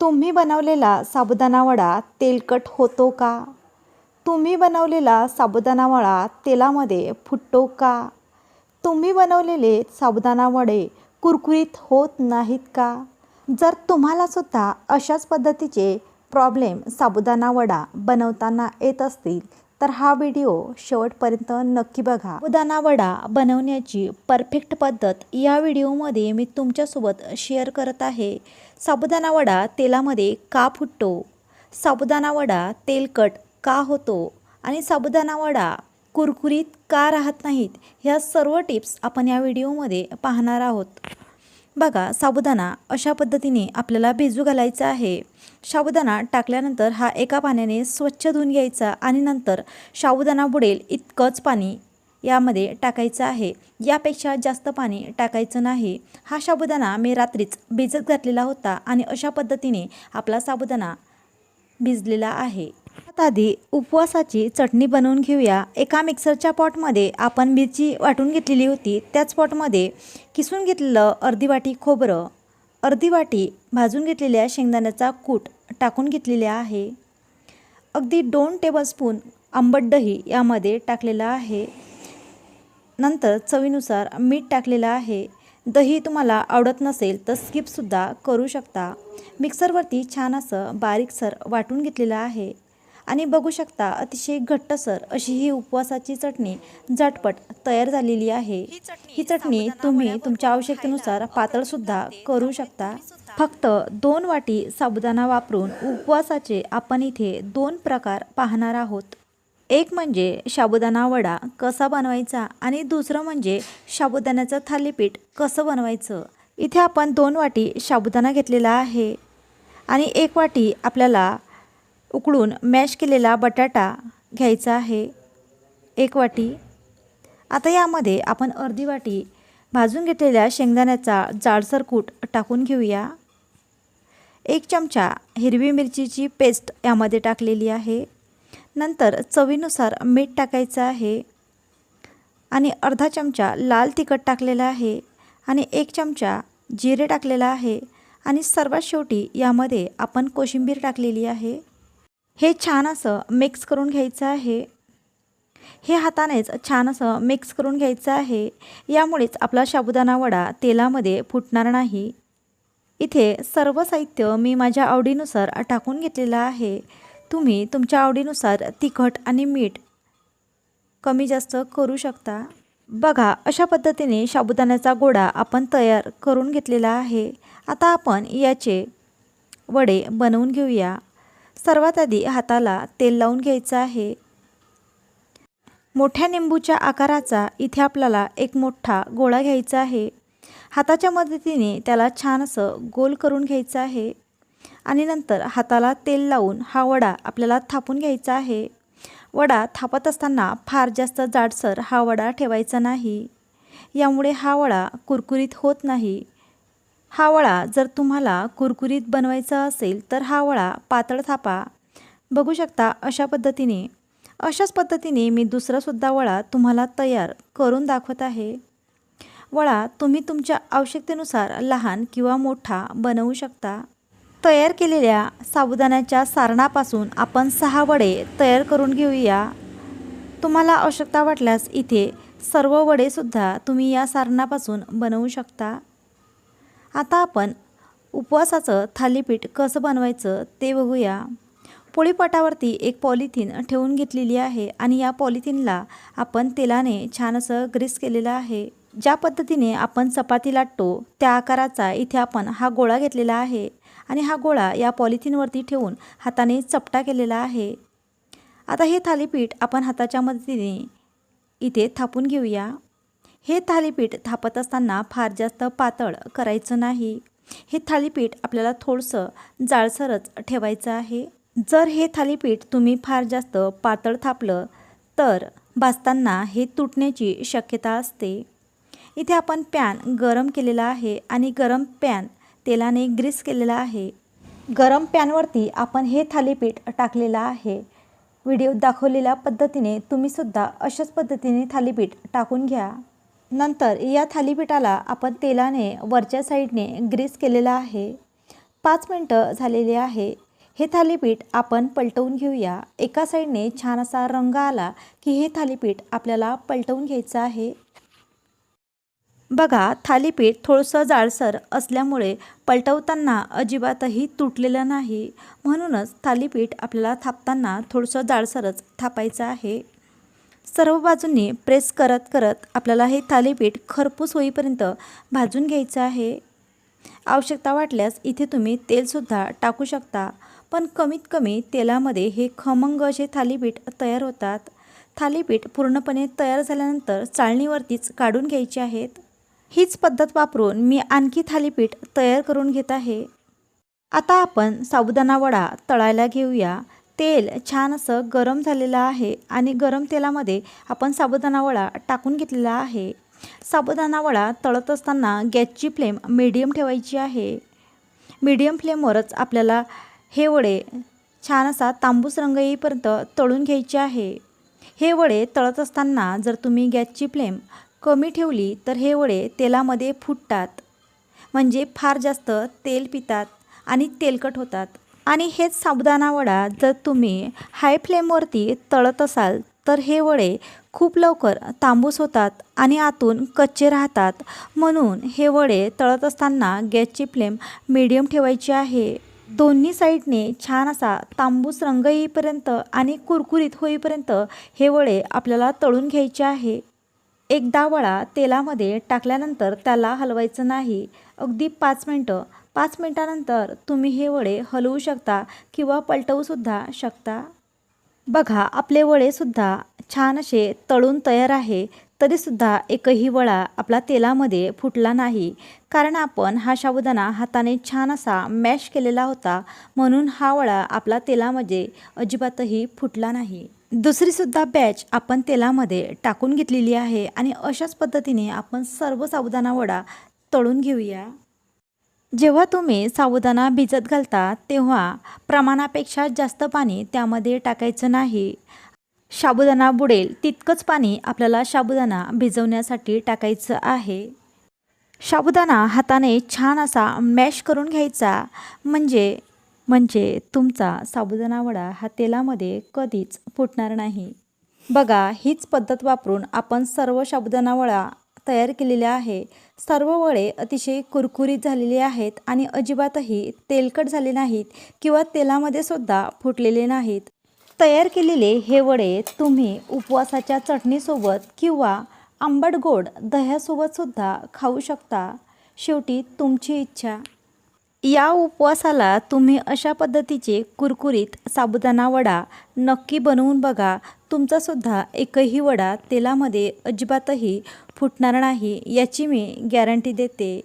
तुम्ही बनवलेला साबुदाणा वडा तेलकट होतो का? तुम्ही बनवलेला साबुदाणा वडा तेलामध्ये फुटतो का? तुम्ही बनवलेले साबुदाणा वडे कुरकुरीत होत नाहीत का? जर तुम्हाला सुद्धा अशाच पद्धतीचे प्रॉब्लेम साबुदाणा वडा बनवताना येत असतील तर हा व्हिडिओ शेवटपर्यंत नक्की बघा. साबुदाणा वडा बनवण्याची परफेक्ट पद्धत या व्हिडिओमध्ये मी तुमच्यासोबत शेअर करत आहे. साबुदाणा वडा तेलामध्ये का फुटतो? साबुदाणा वडा तेलकट का होतो? आणि साबुदाणा वडा कुरकुरीत का राहत नाहीत? ह्या सर्व टिप्स आपण या व्हिडिओमध्ये पाहणार आहोत. बघा साबुदाणा अशा पद्धतीने आपल्याला भिजू घालायचा आहे. साबुदाणा टाकल्यानंतर हा एका पाण्याने स्वच्छ धुवून घ्यायचा आणि नंतर साबुदाणा बुडेल इतकंच पाणी यामध्ये टाकायचं आहे. यापेक्षा जास्त पाणी टाकायचं नाही. हा साबुदाणा मी रात्रीच भिजत घातलेला होता आणि अशा पद्धतीने आपला साबुदाणा भिजलेला आहे. आता आधी उपवासाची चटणी बनवून घेऊया. एका मिक्सरच्या पॉटमध्ये आपण मिरची वाटून घेतलेली होती. त्याच पॉटमध्ये किसून घेतलेलं अर्धी वाटी खोबरं अर्धी वाटी भाजून घेतलेल्या शेंगदाण्याचा कूट टाकून घेतलेले आहे. अगदी दोन टेबलस्पून आंबट दही यामध्ये टाकलेलं आहे. नंतर चवीनुसार मीठ टाकलेलं आहे. दही तुम्हाला आवडत नसेल तर स्किपसुद्धा करू शकता. मिक्सरवरती छान असं बारीकसर वाटून घेतलेलं आहे. आणि बघू शकता अतिशय घट्टसर अशी ही उपवासाची चटणी झटपट तयार झालेली आहे. ही चटणी तुम्ही तुमच्या आवश्यकतेनुसार पातळसुद्धा करू शकता. फक्त दोन वाटी साबुदाणा वापरून उपवासाचे आपण इथे दोन प्रकार पाहणार आहोत. एक म्हणजे साबुदाणा वडा कसा बनवायचा आणि दुसरं म्हणजे साबुदाण्याचं थालीपीठ कसं बनवायचं. इथे आपण दोन वाटी साबुदाणा घेतलेला आहे आणि एक वाटी आपल्याला उकळून मॅश केलेला बटाटा घ्यायचा आहे. एक वाटी. आता यामध्ये आपण अर्धी वाटी भाजून घेतलेल्या शेंगदाण्याचा जाडसर कूट टाकून घेऊया. एक चमचा हिरवी मिरचीची पेस्ट यामध्ये टाकलेली आहे. नंतर चवीनुसार मीठ टाकायचं आहे आणि अर्धा चमचा लाल तिखट टाकलेला आहे आणि एक चमचा जिरे टाकलेला आहे आणि सर्वात शेवटी यामध्ये आपण कोशिंबीर टाकलेली आहे. हे छान असं मिक्स करून घ्यायचं आहे. हे हातानेच छान असं मिक्स करून घ्यायचं आहे. यामुळेच आपला साबुदाणा वडा तेलामध्ये फुटणार नाही. इथे सर्व साहित्य मी माझ्या आवडीनुसार टाकून घेतलेलं आहे. तुम्ही तुमच्या आवडीनुसार तिखट आणि मीठ कमी जास्त करू शकता. बघा अशा पद्धतीने साबुदाण्याचा गोडा आपण तयार करून घेतलेला आहे. आता आपण याचे वडे बनवून घेऊया. सर्वात आधी हाताला तेल लावून घ्यायचं आहे. मोठ्या निंबूच्या आकाराचा इथे आपल्याला एक मोठा गोळा घ्यायचा आहे. हाताच्या मदतीने त्याला छान असं गोल करून घ्यायचं आहे. आणि नंतर हाताला तेल लावून हा वडा आपल्याला थापून घ्यायचा आहे. वडा थापत असताना फार जास्त जाडसर हा वडा ठेवायचा नाही. यामुळे हा वडा कुरकुरीत होत नाही. हा वडा जर तुम्हाला कुरकुरीत बनवायचा असेल तर हा वडा पातळ थापा. बघू शकता अशा पद्धतीने. अशाच पद्धतीने मी दुसरासुद्धा वडा तुम्हाला तयार करून दाखवत आहे. वडा तुम्ही तुमच्या आवश्यकतेनुसार लहान किंवा मोठा बनवू शकता. तयार केलेल्या साबुदाण्याच्या सारणापासून आपण सहा वडे तयार करून घेऊया. तुम्हाला आवश्यकता वाटल्यास इथे सर्व वडेसुद्धा तुम्ही या सारणापासून बनवू शकता. आता आपण उपवासाचं थालीपीठ कसं बनवायचं ते बघूया. पोळीपाटावरती एक पॉलिथिन ठेवून घेतलेली आहे आणि या पॉलिथिनला आपण तेलाने छान असं ग्रीस केलेलं आहे. ज्या पद्धतीने आपण चपाती लाटतो त्या आकाराचा इथे आपण हा गोळा घेतलेला आहे. आणि हा गोळा या पॉलिथिनवरती ठेवून हाताने चपटा केलेला आहे. आता हे थालीपीठ आपण हाताच्या मदतीने इथे थापून घेऊया. हे थालीपीठ थापत असताना फार जास्त पातळ करायचं नाही. हे थालीपीठ आपल्याला थोडंसं जाळसरच ठेवायचं आहे. जर हे थालीपीठ तुम्ही फार जास्त पातळ थापलं तर भाजताना हे तुटण्याची शक्यता असते. इथे आपण पॅन गरम केलेला आहे आणि गरम पॅन तेलाने ग्रीस केलेला आहे. गरम पॅनवरती आपण हे थालीपीठ टाकलेलं आहे. व्हिडिओ दाखवलेल्या पद्धतीने तुम्हीसुद्धा अशाच पद्धतीने थालीपीठ टाकून घ्या. नंतर या थालीपीठाला आपण तेलाने वरच्या साईडने ग्रीस केलेला आहे. पाच मिनटं झालेली आहे. हे थालीपीठ आपण पलटवून घेऊया. एका साईडने छान असा रंग आला की हे थालीपीठ आपल्याला पलटवून घ्यायचं आहे. बघा थालीपीठ थोडंसं जाडसर असल्यामुळे पलटवताना अजिबातही तुटलेलं नाही. म्हणूनच थालीपीठ आपल्याला थापताना थोडंसं जाडसरच थापायचं आहे. सर्व बाजूंनी प्रेस करत करत आपल्याला हे थालीपीठ खरपूस होईपर्यंत भाजून घ्यायचं आहे. आवश्यकता वाटल्यास इथे तुम्ही तेलसुद्धा टाकू शकता पण कमीत कमी तेलामध्ये हे खमंग असे थालीपीठ तयार होतात. थालीपीठ पूर्णपणे तयार झाल्यानंतर चाळणीवरतीच काढून घ्यायचे आहेत. हीच पद्धत वापरून मी आणखी थालीपीठ तयार करून घेत आहे. आता आपण साबुदाणा वडा तळायला घेऊया. तेल छान असं गरम झालेलं आहे आणि गरम तेलामध्ये आपण साबुदाणा वडा टाकून घेतलेला आहे. साबुदाणा वडा तळत असताना गॅसची फ्लेम मीडियम ठेवायची आहे. मीडियम फ्लेमवरच आपल्याला हे वडे छान असा तांबूस रंग येईपर्यंत तळून घ्यायचे आहे. हे वडे तळत असताना जर तुम्ही गॅसची फ्लेम कमी ठेवली तर हे वडे तेलामध्ये फुटतात. म्हणजे फार जास्त तेल पितात आणि तेलकट होतात. आणि हेच साबुदाणा वडा जर तुम्ही हाय फ्लेमवरती तळत असाल तर हे वडे खूप लवकर तांबूस होतात आणि आतून कच्चे राहतात. म्हणून हे वडे तळत असताना गॅसची फ्लेम मीडियम ठेवायची आहे. दोन्ही साईडने छान असा तांबूस रंग येईपर्यंत आणि कुरकुरीत होईपर्यंत हे वडे आपल्याला तळून घ्यायचे आहे. एकदा वळा तेलामध्ये टाकल्यानंतर त्याला हलवायचं नाही. अगदी पाच मिनटं. पाच मिनटानंतर तुम्ही हे वडे हलवू शकता किंवा पलटवूसुद्धा शकता. बघा आपले वडेसुद्धा छान असे तळून तयार आहे तरीसुद्धा एकही वळा आपला तेलामध्ये फुटला नाही. कारण आपण हा शाबुदाना हाताने छान असा मॅश केलेला होता म्हणून हा वळा आपला तेलामध्ये अजिबातही फुटला नाही. दुसरीसुद्धा बॅच आपण तेलामध्ये टाकून घेतलेली आहे आणि अशाच पद्धतीने आपण सर्व साबुदाणा वडा तळून घेऊया. जेव्हा तुम्ही साबुदाणा भिजत घालता तेव्हा प्रमाणापेक्षा जास्त पाणी त्यामध्ये टाकायचं नाही. साबुदाणा बुडेल तितकंच पाणी आपल्याला साबुदाणा भिजवण्यासाठी टाकायचं आहे. साबुदाणा हाताने छान असा मॅश करून घ्यायचा म्हणजे म्हणजे तुमचा साबुदाणा वडा हा तेलामध्ये कधीच फुटणार नाही. बघा हीच पद्धत वापरून आपण सर्व साबुदाणा वडा तयार केलेल्या आहे. सर्व वडे अतिशय कुरकुरीत झालेले आहेत आणि अजिबातही तेलकट झाले नाहीत किंवा तेलामध्ये सुद्धा फुटलेले नाहीत. तयार केलेले हे वडे तुम्ही उपवासाच्या चटणीसोबत किंवा आंबट गोड दह्यासोबतसुद्धा खाऊ शकता. शेवटी तुमची इच्छा. या उपवासाला तुम्ही अशा पद्धतीचे कुरकुरीत साबुदाणा वडा नक्की बनवून बघा. तुमचासुद्धा एकही वडा तेलामध्ये अजिबातही फुटणार नाही याची मी गॅरंटी देते.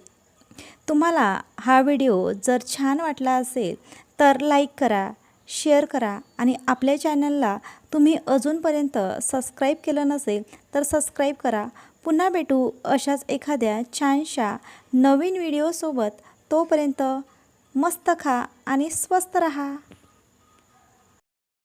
तुम्हाला हा व्हिडिओ जर छान वाटला असेल तर लाईक करा शेअर करा आणि आपल्या चॅनलला तुम्ही अजूनपर्यंत सबस्क्राईब केलं नसेल तर सबस्क्राईब करा. पुन्हा भेटू अशाच एखाद्या छानशा नवीन व्हिडिओसोबत. तोपर्यंत मस्त खा आणि स्वस्त रहा.